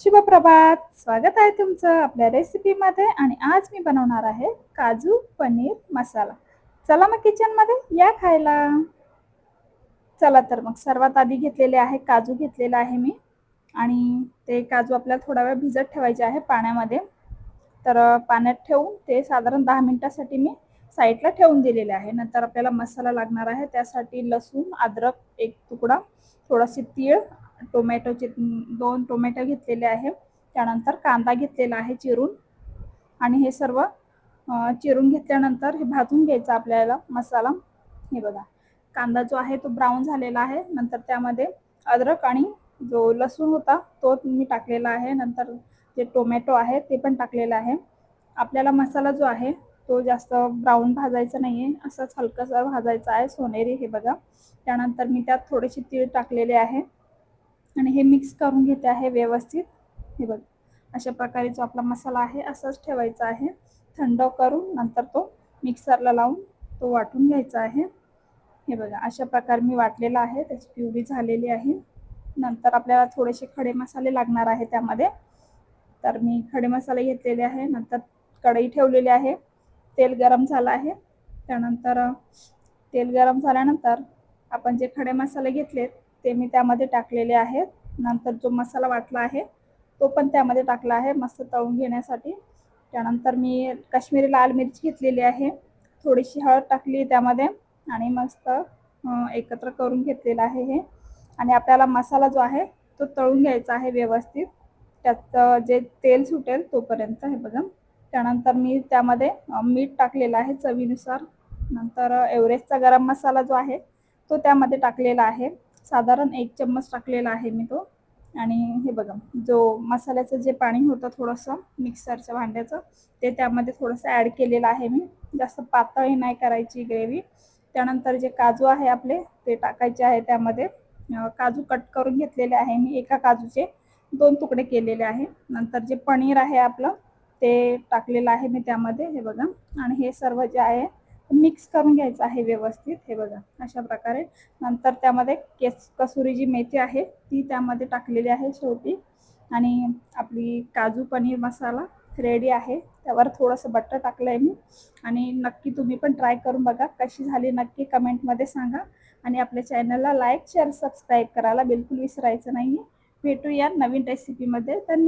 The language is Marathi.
शुभप्रभात. स्वागत आहे तुमचं आपल्या रेसिपीमध्ये आणि आज मी बनवणार आहे काजू पनीर मसाला. चला मग किचनमध्ये या खायला. चला तर मग सर्वात आधी घेतलेले आहे काजू घेतलेला आहे मी. आणि ते काजू आपल्याला थोडा वेळ भिजत ठेवायचे आहे पाण्यामध्ये. तर पाण्यात ठेवून ते साधारण दहा मिनिटासाठी मी साईडला ठेवून दिलेले आहे. नंतर आपल्याला मसाला लागणार आहे त्यासाठी लसूण अद्रक एक तुकडा थोडासे तीळ टोमॅटोचे दोन टोमॅटो घेतलेले आहे. त्यानंतर कांदा घेतलेला आहे चिरून. आणि हे सर्व चिरून घेतल्यानंतर हे भाजून घ्यायचं आपल्याला मसाला. हे बघा कांदा जो आहे तो ब्राऊन झालेला आहे. नंतर त्यामध्ये अद्रक आणि जो लसूण होता तो मी टाकलेला आहे. नंतर जे टोमॅटो आहे ते पण टाकलेलं आहे. आपल्याला मसाला जो आहे तो जास्त ब्राऊन भाजायचा नाही आहे असंच हलकासा भाजायचा आहे. सोनेरी हे बघा. त्यानंतर मी त्यात थोडेसे तीळ टाकलेले आहे. आणि हे मिक्स करून घेते आहे व्यवस्थित. हे बघ अशा प्रकारे जो आपला मसाला आहे असाच ठेवायचा आहे. थंड करून नंतर तो मिक्सरला लावून तो वाटून घ्यायचा आहे. हे बघा अशा प्रकारे मी वाटलेला आहे त्याची प्युरी झालेली आहे. नंतर आपल्याला थोडेसे खडे मसाले लागणार आहे त्यामध्ये. तर मी खडे मसाले घेतलेले आहे नंतर कढई ठेवलेली आहे. तेल गरम झालं आहे. त्यानंतर तेल गरम झाल्यानंतर आपण जे खडे मसाले घेतलेत ते मी त्यामध्ये टाकलेले आहेत. नंतर जो मसाला वाटला आहे तो पण त्यामध्ये टाकला आहे मस्त तळून घेण्यासाठी. त्यानंतर मी काश्मीरी लाल मिरची घेतलेली आहे. थोडीशी हळद टाकली त्यामध्ये आणि मस्त एकत्र करून घेतलेलं आहे हे. आणि आपल्याला मसाला जो आहे तो तळून घ्यायचा आहे व्यवस्थित. त्याचं जे तेल सुटेल तोपर्यंत हे बघा. त्यानंतर मी त्यामध्ये मीठ टाकलेलं आहे चवीनुसार. नंतर एव्हरेस्टचा गरम मसाला जो आहे तो त्यामध्ये टाकलेला आहे. साधारण एक चम्मच टाकलेला आहे मी तो. आणि हे बघा जो मसाल्याचं जे पाणी होतं थोडंसं मिक्सरच्या भांड्याचं ते त्यामध्ये थोडंसं ॲड केलेलं आहे मी. जास्त पातळही नाही करायची ग्रेव्ही त्यानंतर जे काजू आहे आपले ते टाकायचे आहे त्यामध्ये. काजू कट करून घेतलेले आहे मी एका काजूचे दोन तुकडे केलेले आहे. नंतर जे पनीर आहे आपलं ते टाकलेलं आहे मी त्यामध्ये हे बघा. आणि हे सर्व जे आहे मिक्स करून घ्यायचं आहे व्यवस्थित. हे बघा अशा प्रकारे. नंतर त्यामध्ये केस कसुरी जी मेथी आहे ती त्यामध्ये टाकलेली आहे शेवटी. आणि आपली काजू पनीर मसाला रेडी आहे. त्यावर थोडंसं बटर टाकलं आहे मी. आणि नक्की तुम्ही पण ट्राय करून बघा कशी झाली नक्की कमेंटमध्ये सांगा. आणि आपल्या चॅनलला लाईक शेअर सबस्क्राईब करायला बिलकुल विसरायचं नाही आहे भेटूया नवीन रेसिपीमध्ये धन्यवाद.